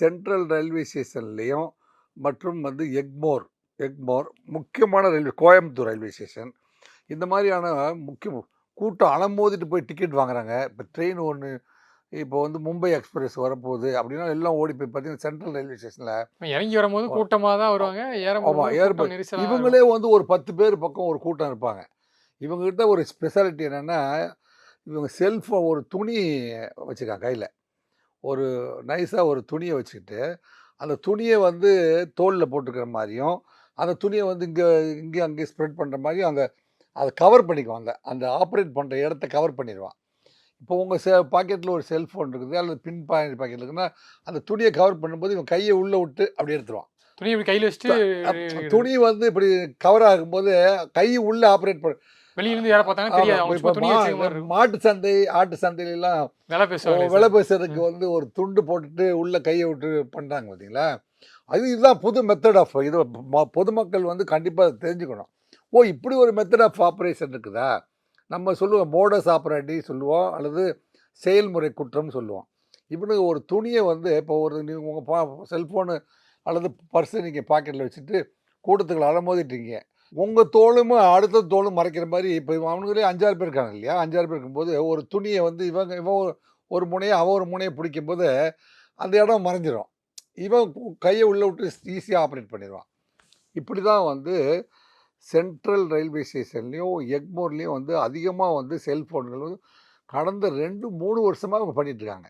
Central railway ஸ்டேஷன்லேயும் மற்றும் வந்து எக்மோர் எக்மோர் முக்கியமான ரயில்வே கோயம்புத்தூர் ரயில்வே ஸ்டேஷன். இந்த மாதிரியான முக்கிய கூட்டம் அலமோதிட்டு போய் டிக்கெட் வாங்குறாங்க. இப்போ ட்ரெயின் ஒன்று இப்போ வந்து மும்பை எக்ஸ்பிரஸ் வரப்போகுது அப்படின்னா எல்லாம் ஓடி போய் பார்த்தீங்கன்னா சென்ட்ரல் ரயில்வே ஸ்டேஷனில் இறங்கி வரும்போது கூட்டமா தான் வருவாங்க. ஆமா, ஏறும்போது ஏறும்போது கூட்டம் நெரிசலா இருக்கும். இவங்களே வந்து ஒரு பத்து பேர் பக்கம் ஒரு கூட்டம் இருப்பாங்க. இவங்ககிட்ட ஒரு ஸ்பெஷாலிட்டி என்னென்னா இவங்க செல்ஃபோன் ஒரு துணி வச்சுருக்காங்க கையில். ஒரு நைஸாக ஒரு துணியை வச்சுக்கிட்டு அந்த துணியை வந்து தோலில் போட்டுக்கிற மாதிரியும் அந்த துணியை வந்து இங்கே இங்கே அங்கே ஸ்ப்ரெட் பண்ணுற மாதிரியும் அங்கே அதை கவர் பண்ணிக்குவான் அந்த அந்த ஆப்ரேட் பண்ணுற இடத்த கவர் பண்ணிடுவான் இப்போ உங்கள் செ பாக்கெட்டில் ஒரு செல்ஃபோன் இருக்குது அல்லது பின் பாக்கெட் பாக்கெட் இருக்குன்னா அந்த துணியை கவர் பண்ணும்போது இவன் கையை உள்ளே விட்டு அப்படி எடுத்துருவான். துணி இப்படி கையில வச்சுட்டு துணி வந்து இப்படி கவர் ஆகும்போது கை உள்ள ஆப்ரேட் பண்ண வெளியில இருந்து யாரை பார்த்தாங்கன்னா தெரியாது. அவங்க சும்மா துணி வச்ச மாதிரி இருக்கும். மாட்டு சந்தை ஆட்டு சந்தையிலாம் விலை பேசுவாங்க விலை பேசுறதுக்கு வந்து ஒரு துண்டு போட்டுட்டு உள்ள கையை விட்டு பண்றாங்க பார்த்தீங்களா அது இதுதான் புது மெத்தட் ஆஃப் இது ம- பொதுமக்கள் வந்து கண்டிப்பாக தெரிஞ்சுக்கணும். ஓ இப்படி ஒரு மெத்தட் ஆஃப் ஆப்ரேஷன் இருக்குதா? நம்ம சொல்லுவோம் மோடஸ் ஆப்ரேட்டி சொல்லுவோம் அல்லது செயல்முறை குற்றம் சொல்லுவோம். இப்படி ஒரு துணியை வந்து இப்போ ஒரு நீங்கள் உங்கள் பா செல்ஃபோனு அல்லது பர்ஸை நீங்கள் பாக்கெட்டில் வச்சுட்டு கூட்டத்துக்குள்ள அலமோதிட்டீங்க உங்கள் தோளும் அடுத்த தோளும் மறைக்கிற மாதிரி இப்போ அவனுங்களே அஞ்சாறு பேர் இருக்காங்க இல்லையா? அஞ்சாறு பேர் இருக்கும்போது ஒரு துணியை வந்து இவங்க இவன் ஒரு- முனையை அவன் ஒரு முனையை பிடிக்கும்போது அந்த இடம் மறைஞ்சிரும். இவன் கையை உள்ளே விட்டு ஈஸியாக ஆப்ரேட் பண்ணிடுவான். இப்படி தான் வந்து சென்ட்ரல் ரயில்வே ஸ்டேஷன்லேயும் எக்மோர்லேயும் வந்து அதிகமாக வந்து செல்ஃபோன்கள் கடந்த ரெண்டு மூணு வருஷமாக அவங்க பண்ணிகிட்ருக்காங்க